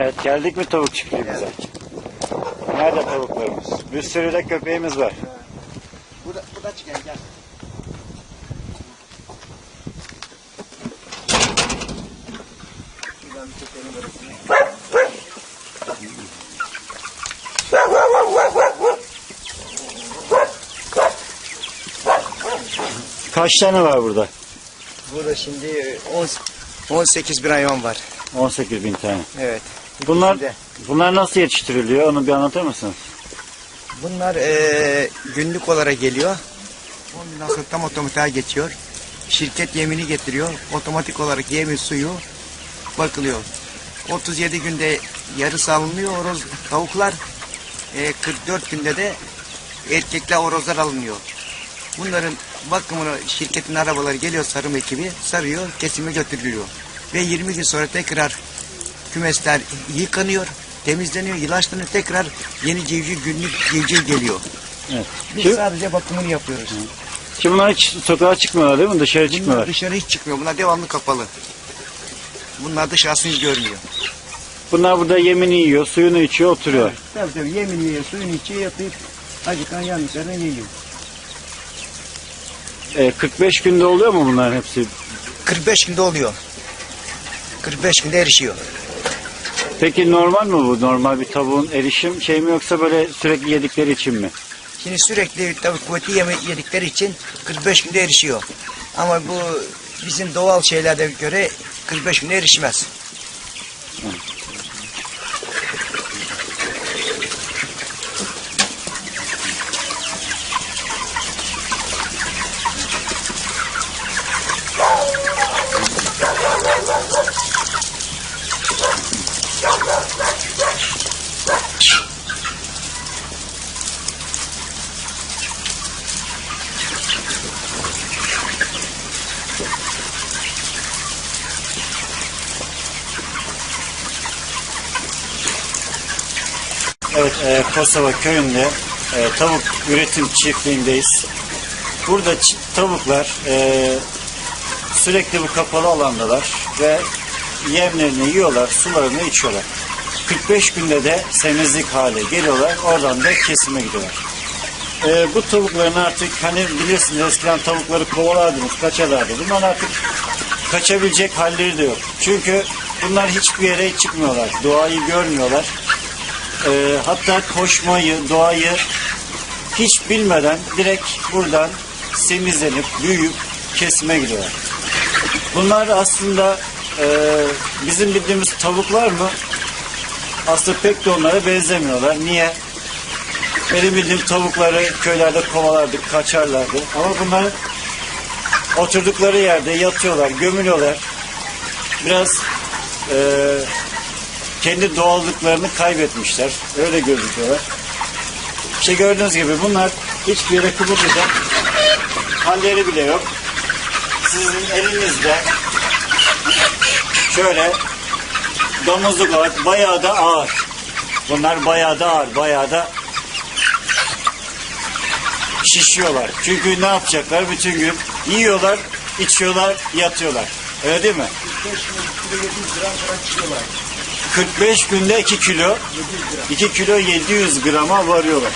Evet geldik mi tavuk çiftliğimize? Nerede tavuklarımız? Bir sürü de köpeğimiz var. Bu da, bu da çıkar gel. Şuradan bir. Kaç tane var burada? Burada şimdi 10, 18 bir hayvan var. 18 bin tane. Evet. Bunlar bunlar nasıl yetiştiriliyor? Onu bir anlatır mısınız? Bunlar eee, günlük olarak geliyor. Ondan sonra tam otomatiğe geçiyor. Şirket yemini getiriyor. Otomatik olarak yemin suyu bakılıyor. 37 günde yarısı alınıyor horoz tavuklar. Eee, 44 günde de erkekler horozlar alınıyor. Bunların bakımını şirketin arabaları geliyor sarım ekibi sarıyor kesime götürülüyor. Ve 20 gün sonra tekrar kümesler yıkanıyor, temizleniyor, ilaçlanıyor. Tekrar yeni civciv günlük civciv geliyor. Evet. Biz Şimdi, sadece bakımını yapıyoruz. şimdi bunlar hiç sokağa çıkmıyorlar değil mi? Dışarı Bunlar çıkmıyorlar. dışarı hiç çıkmıyor. Bunlar devamlı kapalı. Bunlar dışarısını hiç görmüyor. Bunlar burada yemini yiyor, suyunu içiyor, oturuyor. Tabii tabii yemin yiyor, suyunu içiyor, yatıp acıkan yanlışlarını yiyor. Ee, 45 günde oluyor mu bunların hepsi? 45 günde oluyor. 45 günde erişiyor. Peki normal mi bu? Normal bir tavuğun erişim şey mi yoksa böyle sürekli yedikleri için mi? Şimdi sürekli tabii kuvvetli yeme yedikleri için 45 günde erişiyor. Ama bu bizim doğal şeylerde göre 45 günde erişmez. Evet, e, Kosova köyünde e, tavuk üretim çiftliğindeyiz. Burada tavuklar e, sürekli bu kapalı alandalar ve yemlerini yiyorlar, sularını içiyorlar. 45 günde de semizlik hale geliyorlar, oradan da kesime gidiyorlar. E, bu tavukların artık hani bilirsiniz eskiden tavukları kovalardınız, kaçarlardı. Bunlar artık kaçabilecek halleri de yok. Çünkü bunlar hiçbir yere çıkmıyorlar, doğayı görmüyorlar. Ee, hatta koşmayı, doğayı hiç bilmeden direkt buradan semizlenip, büyüyüp kesime gidiyorlar. Bunlar aslında e, bizim bildiğimiz tavuklar mı? Aslında pek de onlara benzemiyorlar. Niye? Benim bildiğim tavukları köylerde kovalardık, kaçarlardı. Ama bunlar oturdukları yerde yatıyorlar, gömülüyorlar. Biraz e, kendi doğallıklarını kaybetmişler. Öyle gözüküyorlar. İşte gördüğünüz gibi bunlar hiçbir yere kıpırdayacak halleri bile yok. Sizin elinizde şöyle domuzluk var. Bayağı da ağır. Bunlar bayağı da ağır. Bayağı da şişiyorlar. Çünkü ne yapacaklar? Bütün gün yiyorlar, içiyorlar, yatıyorlar. Öyle değil mi? 45 günde 2 kilo 2 kilo 700 grama varıyorlar.